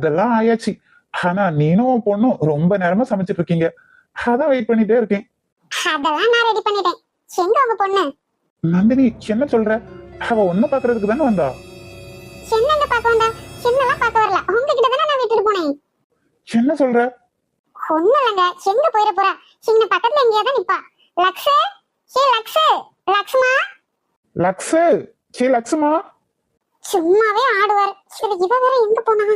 அதெல்லாம் ஆயாச்சு. ஆனா நீனும் பொண்ணும் ரொம்ப நேரமா சமைச்சிட்டு இருக்கீங்க அதான் வெயிட் பண்ணிட்டே இருக்கேன். அதெல்லாம் நான் ரெடி பண்ணிட்டேன். எங்க உங்க பொண்ணு? நந்தினி என்ன சொல்ற? அவ ஒண்ணு பாக்குறதுக்கு தானே வந்தா? என்னங்க பார்க்க வந்தா? என்னெல்லாம் பார்க்க வரல? உங்ககிட்ட தானே நான் விட்டுட்டு போனேன். என்ன சொல்ற? ஒண்ணு இல்லைங்க. எங்க போயிட போறா? சின்ன பக்கத்துல எங்கேயா தான் நிப்பா. லக்ஸு? லக்ஸு? லக்ஷ்மா லக்ஸு? லக்ஸுமா? சும்மாவே ஆடுவார். சரி இவ வேற எங்க போனா?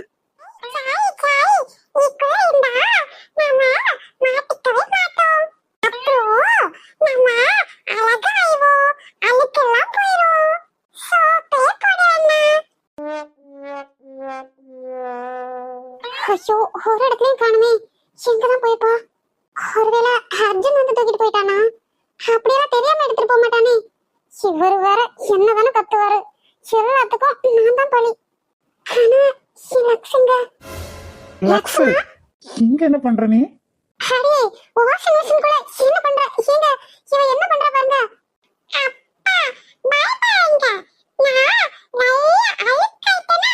லக்ஸு இங்க என்ன பண்ற நீ? ஹரி வாஷிங் மிஷின் கூட என்ன பண்ற? ஏங்க இவ என்ன பண்றா பாருங்க. அப்பா பயப்படாதீங்க. நான் நிறைய அழுக்காயிட்டேனா.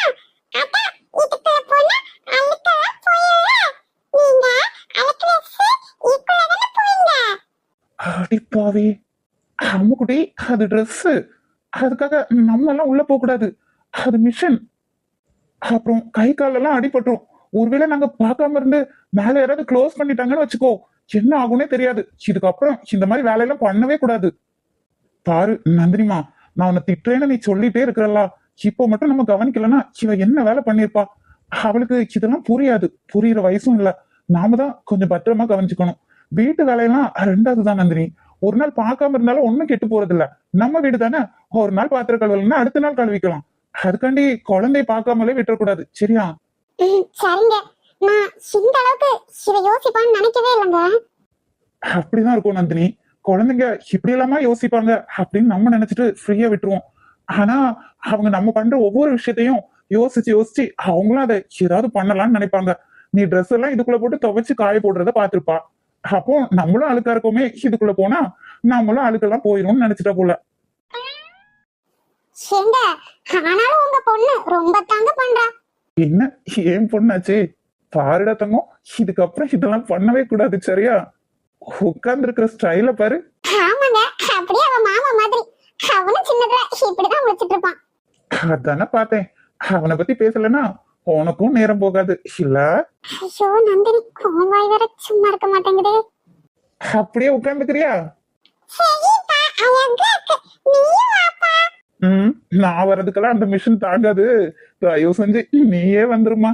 அதான் இதுக்குள்ள போனா அழுக்கெல்லாம் போயிடும் நீங்க அழுக்கு வச்சு இதுக்குள்ள தானே போவீங்க அடி பாவி. அம்முக்குட்டி அது Dress. அதுக்காக நம்ம எல்லாம் உள்ள போக கூடாது அது மிஷன் அப்புறம் கை காலெல்லாம் அடிபட்டுரும். ஒருவேளை நாங்க பார்க்காம இருந்து மேல யாராவது க்ளோஸ் பண்ணிட்டாங்கன்னு வச்சுக்கோ என்ன ஆகும்னே தெரியாது. இதுக்கப்புறம் இந்த மாதிரி வேலையெல்லாம் பண்ணவே கூடாது. பாரு நந்தினிமா நான் உன்னை திட்டுறேன்னு நீ சொல்லிட்டே இருக்கிறல்ல. இப்போ மட்டும் நம்ம கவனிக்கலன்னா இவ என்ன வேலை பண்ணிருப்பா அவளுக்கு இதெல்லாம் புரியாது. புரியுற வயசும் இல்ல. நாம தான் கொஞ்சம் பத்திரமா கவனிச்சுக்கணும். வீட்டு வேலையெல்லாம் ரெண்டாவது தான் நந்தினி. ஒரு நாள் பார்க்காம இருந்தாலும் ஒண்ணும் கெட்டு போறது இல்ல நம்ம வீடு தானே? ஒரு நாள் பாத்திரம் கழுவலன்னா அடுத்த நாள் கழுவிக்கலாம். அதுக்காண்டி குழந்தைய பார்க்காமலே விட்டுறக்கூடாது. சரியா? சரிங்க. நான் இந்த அளவுக்கு இவ யோசிப்பான்னு நினைக்கவே இல்லைங்க. அப்படிதான் இருக்கும் நந்தினி. குழந்தைங்க இப்படி இல்லாம யோசிப்பாங்க அப்படின்னு நம்ம நினைச்சிட்டு ஃப்ரீயா விட்டுருவோம். ஆனா அவங்க நம்ம பண்ற ஒவ்வொரு விஷயத்தையும் யோசிச்சு யோசிச்சு அவங்களும் அதை ஏதாவது பண்ணலாம்னு நினைப்பாங்க. நீ ட்ரெஸ் எல்லாம் இதுக்குள்ள போட்டு துவைச்சு காய போடுறத பார்த்திருப்பா. அப்போ நம்மளும் அழுக்கா இருக்கோமே இதுக்குள்ள போனா நம்மளும் அழுக்கெல்லாம் போயிரும்னு நினைச்சிட்டா போல. ஆனாலும் உங்க பொண்ணு ரொம்ப தாங்க பண்றா. என்ன ஏன் பொண்ணாச்சே? பாருடா தங்கம் இதுக்கப்புறம் இதெல்லாம் பண்ணவே கூடாது சரியா? உட்கார்ந்து இருக்கிற ஸ்டைல பாரு. ஆமாங்க அப்படியே அவ மாமா மாதிரி. அவனும் சின்னதுல இப்படிதான் முடிச்சிட்டு இருப்பான். அதானே பார்த்தேன். அவனை பத்தி பேசலன்னா உனக்கும் நேரம் போகாது இல்ல? ஐயோ நந்தினி கோவாய் வேற சும்மா இருக்க மாட்டேங்குது. அப்படியே உட்கார்ந்துக்கிறியா? நான் வர்றதுக்கெல்லாம் அந்த மிஷின் தாங்காது. தயவு செஞ்சு நீயே வந்துருமா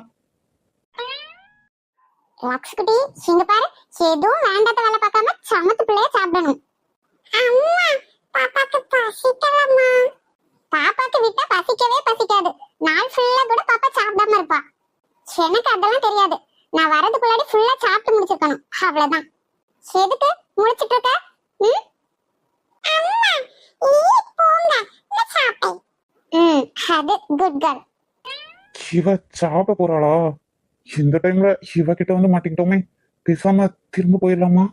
லக்ஸ் குட்டி இங்க பாரு. எதுவும் வேண்டாத வேலை பார்க்காம சமத்து பிள்ளைய சாப்பிடணும். அம்மா பாப்பாக்கு பசிக்கலம்மா. பாப்பாக்கு விட்டா பசிக்கவே பசிக்காது. நாள் ஃபுல்லா கூட பாப்பா சாப்பிடாம இருப்பா. எனக்கு அதெல்லாம் தெரியாது. நான் வரதுக்குள்ளாடி ஃபுல்லா சாப்பிட்டு முடிச்சிருக்கணும். அவ்வளவுதான். எதுக்கு? முடிச்சிட்டு இருக்க? ம்? அம்மா நீ போங்க. நான் சாப்பிட்டேன். ம் அது குட் கேர்ள் இவ சாப்பிட போறாளா இந்த டைம்ல இவ கிட்ட வந்து மாட்டிக்கிட்டோமே பேசாம திரும்ப போயிடலாமா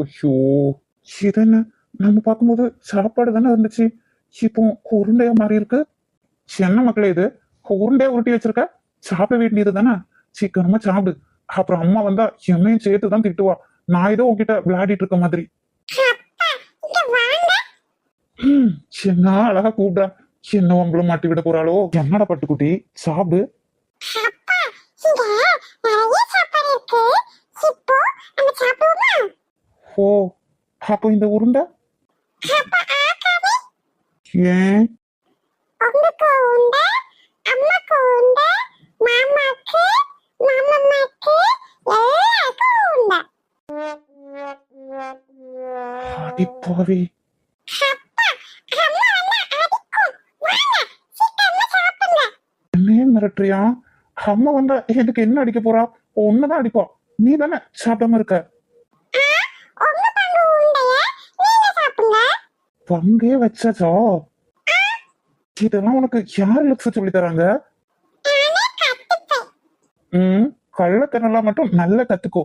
ஐயோ இது என்ன நம்ம பார்க்கும்போது சாப்பாடு தானே இருந்துச்சு இப்போ உருண்டையா மாறி இருக்கு என்ன மக்களே இது உருண்டையா உருட்டி வச்சிருக்க சாப்பிட வேண்டியது தானே சீக்கிரமா சாப்பிடு அப்புறம் அம்மா வந்தா என்னையும் சேர்த்து தான் திட்டுவா நான் ஏதோ உங்ககிட்ட விளையாடிட்டு இருக்க மாதிரி இங்க ம், என்ன அழகா கூப்பிடா என்ன உங்களை மாட்டி விட போறாளோ? என்னடா பட்டுக்குட்டி? சாப்பிடு. ஓ அப்போ இந்த உருண்டை? ஏன்? உங்களுக்கு உண்டு அம்மாக்கு உண்டு மாமாக்கு மாமம்மாக்கு எல்லாருக்கும் உண்டு அடி பாவி அப்பா அம்மா வந்து அடிக்கும் வாங்க சீக்கிரமா சாப்பிடுங்க என்னையே மிரட்டுறியா? அம்மா வந்தா எனக்கு என்ன அடிக்க போறா? ஒன்னதான் அடிப்பா. நீ தானே சாப்பிடாம இருக்க. பங்கு வச்சாச்சா? இதெல்லாம் உனக்கு யார் லுக்ஸ் சொல்லி தராங்க? ம் கள்ளத்தனெல்லாம் மட்டும் நல்லா கத்துக்கோ.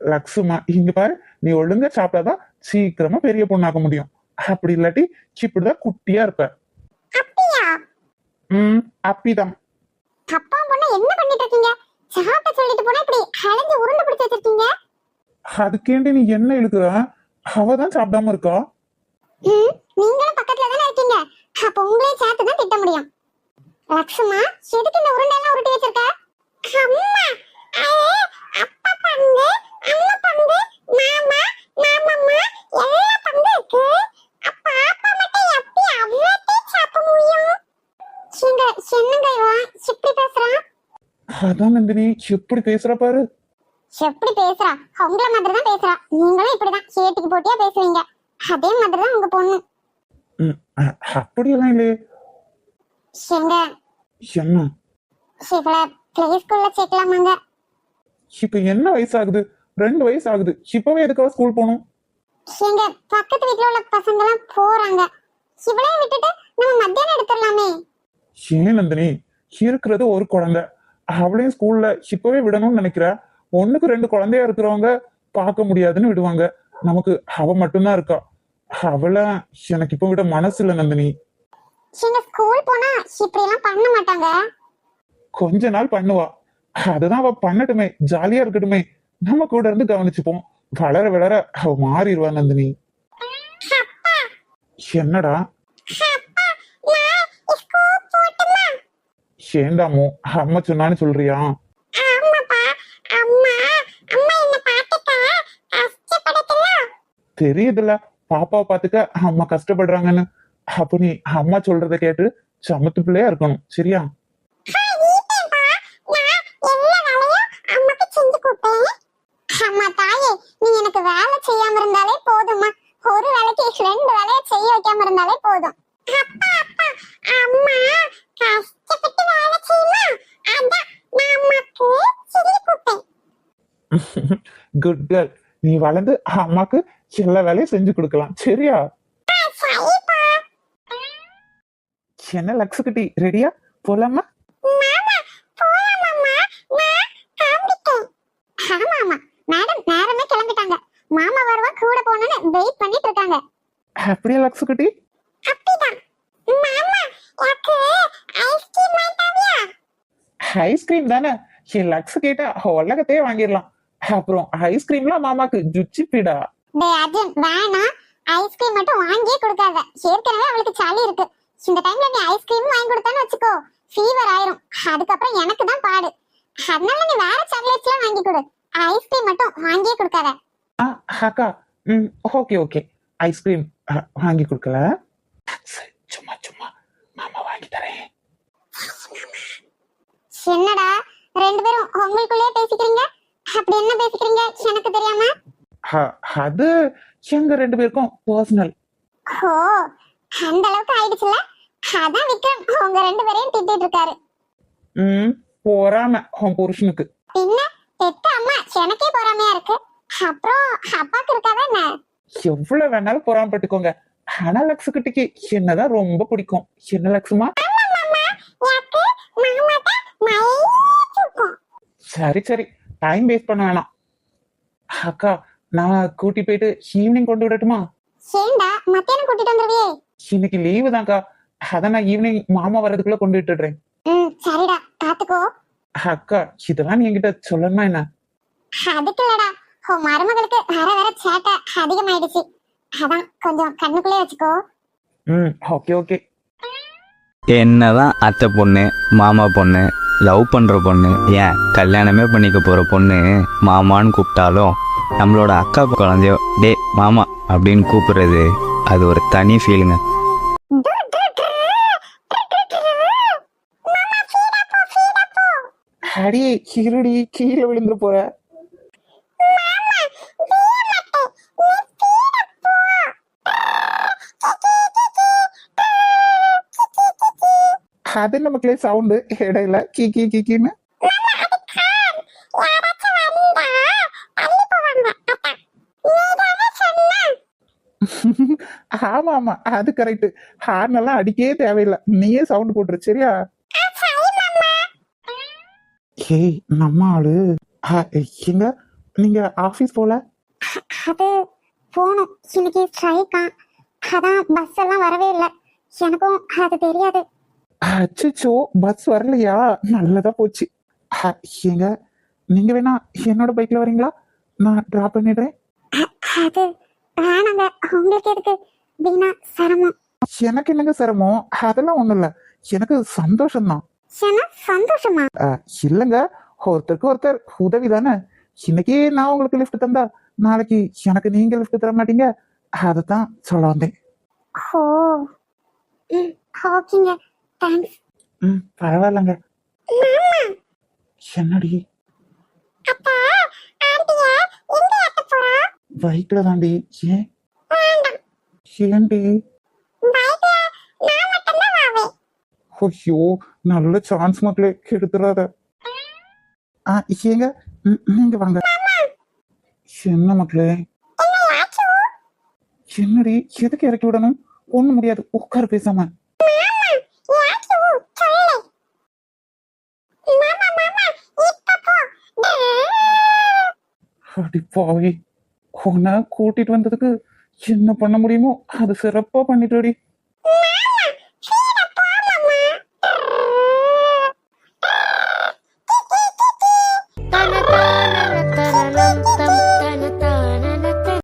லக்ஸுமா இங்க பாரு நீ ஒழுங்கா சாப்பிட்டாதான் சீக்கிரமா பெரிய பொண்ணாக முடியும். அப்படி இல்லாட்டி இப்படிதான் குட்டியா இருப்ப. ம் அப்பிதான் அப்பா பொண்ணு என்ன பண்ணிட்டு இருக்கீங்க? சாப்பிட்ட சொல்லிட்டு போனா இப்படி அலைஞ்சு உருண்டை பிடிச்சு வச்சிருக்கீங்க? அதுக்கேண்டி நீ என்ன இழுக்கிற? அவ தான் சாப்பிடாம இருக்கா? நீங்களும் பக்கத்துல தானே இருக்கீங்க. அப்ப உங்களையும் சேர்த்து தான் திட்ட முடியும். லக்ஷ்மா எதுக்கு இந்த உருண்டை எல்லாம் உருட்டி வச்சிருக்க அம்மா அப்பா பங்கு அம்மா பங்கு மாமா மாமம்மா எல்லா பங்கு இருக்கு அப்ப அப்பா மட்டும் எப்படி அவ்வளோத்தையும் சாப்பிட முடியும் எங்க என்னங்க இவன் இப்படி பேசுறான் அதான் நந்தினி எப்படி பேசுற பாரு. எப்படி பேசுறா? உங்கள மாதிரி தான் பேசுறா. நீங்களும் இப்படிதான். சேட்டுக்கு போட்டியா பேசுவீங்க அதே மாதிரி தான் உங்க பொண்ணு. ம், அ- அப்படியெல்லாம் இல்லையே. எங்க? என்ன? இவள பிளே ஸ்கூல்ல சேர்க்கலாமாங்க. இப்ப என்ன வயசு ஆகுது ரெண்டு வயசு ஆகுது இப்பவே எதுக்காக ஸ்கூல் போகணும்? எங்க பக்கத்து வீட்ல உள்ள பசங்க எல்லாம் போறாங்க. இவளைய விட்டுட்டு நம்ம மத்தியானம் எடுத்துடலாமே. ஏன் நந்தினி? இருக்கிறது ஒரு குழந்தை. அவளையும் ஸ்கூல்ல இப்பவே விடணும்னு நினைக்கிற. ஒண்ணுக்கு ரெண்டு குழந்தையா இருக்கிறவங்க பார்க்க முடியாதுன்னு விடுவாங்க. நமக்கு அவ மட்டும்தான் இருக்கா. அவளை எனக்கு இப்ப விட மனசு இல்ல நந்தினி. கொஞ்ச நாள் பண்ணுவா. அதுதான் அவ பண்ணட்டுமே. ஜாலியா இருக்கட்டுமே. நம்ம கூட இருந்து கவனிச்சுப்போம். வளர வளர அவ மாறிடுவா நந்தினி. என்னடா? ஏண்டாமோ அம்மா சொன்னான்னு சொல்றியா? தெரியுதுல்ல பாப்பாவை பாத்துக்க அம்மா கஷ்டப்படுறாங்கன்னு. அப்ப நீ அம்மா சொல்றத கேட்டு சமத்து பிள்ளையா இருக்கணும் சரியா? அம்மா தாயே நீ எனக்கு வேலை செய்யாம இருந்தாலே போதும்மா. ஒரு வேலைக்கு ரெண்டு வேலையை செய்ய வைக்காம இருந்தாலே போதும். அம்மா கஷ்டப்பட்டு வேலை செய்யுமா அதான் நான் அம்மாக்கு சொல்லி கொடுத்தேன் குட் கேர்ள் நீ வளர்ந்து அம்மாக்கு எல்லா வேலையும் செஞ்சு கொடுக்கலாம் சரியா என்ன லக்ஸு குட்டி ரெடியா போலாமா மாமா வருவா கூட போகணும்னு வெயிட் பண்ணிட்டு இருக்காங்க அப்படியா லக்ஸு குட்டி எனக்கு ஐஸ்கிரீம் தானே. என் லக்ஸ் கேட்டா உலகத்தையே வாங்கிடலாம். அப்புறம் ஐஸ்கிரீம்லாம் மாமாக்கு ஜுச்சி பீடா. அர்ஜுன் வேணாம். ஐஸ்கிரீம் மட்டும் வாங்கியே கொடுக்காத. ஏற்கனவே அவளுக்கு சளி இருக்கு. இந்த டைம்ல நீ ஐஸ்கிரீம் வாங்கி கொடுத்தான்னு வச்சுக்கோ. ஃபீவர் ஆயிரும். அதுக்கப்புறம் எனக்கு தான் பாடு. அதனால நீ வேற சாக்லேட்ஸ்லாம் வாங்கி கொடு. ஐஸ்கிரீம் மட்டும் வாங்கியே கொடுக்காத. அக்கா ம் ஓகே ஓகே. ஐஸ்கிரீம் வாங்கி கொடுக்கல. சும்மா சும்மா. மாமா வாங்கி தரேன். என்னடா ரெண்டு பேரும் உங்களுக்குள்ளே பேசிக்கிறீங்க? அப்படி என்ன பேசிக்கிறீங்க? எனக்கு தெரியாம? அது எங்க ரெண்டு பேருக்கும் பர்சனல் ஓ அந்த அளவுக்கு ஆயிடுச்சுல அதான் விக்ரம் உங்க ரெண்டு பேரையும் திட்டிட்டு இருக்காரு. ம் போறாம உன் புருஷனுக்கு. பின்ன பெத்த அம்மா எனக்கே பொறாமையா இருக்கு. அப்புறம் அப்பாக்கு இருக்காதா என்ன? எவ்வளவு வேணாலும் பொறாமப்பட்டுக்கோங்க. ஆனா லக்ஸு குட்டிக்கு என்னதான் ரொம்ப பிடிக்கும். என்ன லக்ஸுமா சரி சரி. டைம் வேஸ்ட் பண்ண வேணாம். அக்கா நான் கூட்டி போயிட்டு ஈவினிங் கொண்டு விடட்டுமா? ஏண்டா மத்தியானம் கூட்டிட்டு வந்துருவியே. இன்னைக்கு லீவு தான்க்கா. அதான் நான் ஈவினிங் மாமா வர்றதுக்குள்ள கொண்டு விட்டுடுறேன் ம் சரிடா. பாத்துக்கோ அக்கா இதெல்லாம் நீ என்கிட்ட சொல்லணுமா என்ன? அதுக்கு இல்லடா. உன் மருமகளுக்கு வர வர சேட்டை அதிகமாயிடுச்சு. அதான் கொஞ்சம் கண்ணுக்குள்ளே வச்சுக்கோ. ம் ஓகே ஓகே. என்னதான் அத்தை பொண்ணு மாமா பொண்ணு லவ் பண்ணுற பொண்ணு ஏன் கல்யாணமே பண்ணிக்க போகிற பொண்ணு மாமான்னு கூப்பிட்டாலும் நம்மளோட அக்கா குழந்தையோ டே மாமா அப்படின்னு கூப்பிடுறது அது ஒரு தனி ஃபீலுங்க அடி இருடி கீழே விழுந்து போற. அது நமக்குள்ளே சவுண்டு இடையில கீ கீ கீ கீன்னு ஆமா ஆமா அது கரெக்ட் ஹார்ன் எல்லாம் அடிக்கவே தேவையில்லை நீயே சவுண்ட் போட்டுரு சரியா ஏய் நம்ம ஆளு எங்க நீங்க ஆபீஸ் போல அது போகணும் இன்னைக்கு ஸ்ட்ரைக்கா அதான் பஸ் எல்லாம் வரவே இல்லை எனக்கும் அது தெரியாது அச்சோ பஸ் வரலையா? நல்லதா போச்சு. ஏங்க நீங்க வேணா என்னோட பைக்ல வரீங்களா? நான் டிராப் பண்ணிடுறேன். அது வேணாங்க. உங்களுக்கு எதுக்கு? வீணா சிரமம். எனக்கு என்னங்க சிரமம்? அதெல்லாம் ஒண்ணும் இல்ல. எனக்கு சந்தோஷம்தான். சந்தோஷமா? இல்லைங்க. ஒருத்தருக்கு ஒருத்தர் உதவி தானே. இன்னைக்கு நான் உங்களுக்கு லிஃப்ட் தந்தா நாளைக்கு எனக்கு நீங்க லிஃப்ட் தர மாட்டீங்க. அதைத்தான் சொல்ல வந்தேன். ஓ. ஓகேங்க. தேங்க்ஸ் ம் பரவாயில்லைங்க. என்னடி? அப்பா ஆண்டிய எங்க ஏத்த போறா? பைக்ல தாண்டி. ஏன் ஏன்டி ஐயோ நல்ல சான்ஸ் மக்களே கெடுத்துறாத. ஆ ஏங்க நீங்க வாங்க. என்ன மக்களே? என்னடி எதுக்கு இறக்கி விடணும்? ஒண்ணு முடியாது உட்கார பேசாம யாச்சும் சொல்லு மாமா மாமா இப்ப போ அடி உன்னை கூட்டிட்டு வந்ததுக்கு என்ன பண்ண முடியுமோ அது சிறப்பா பண்ணிட்டடி.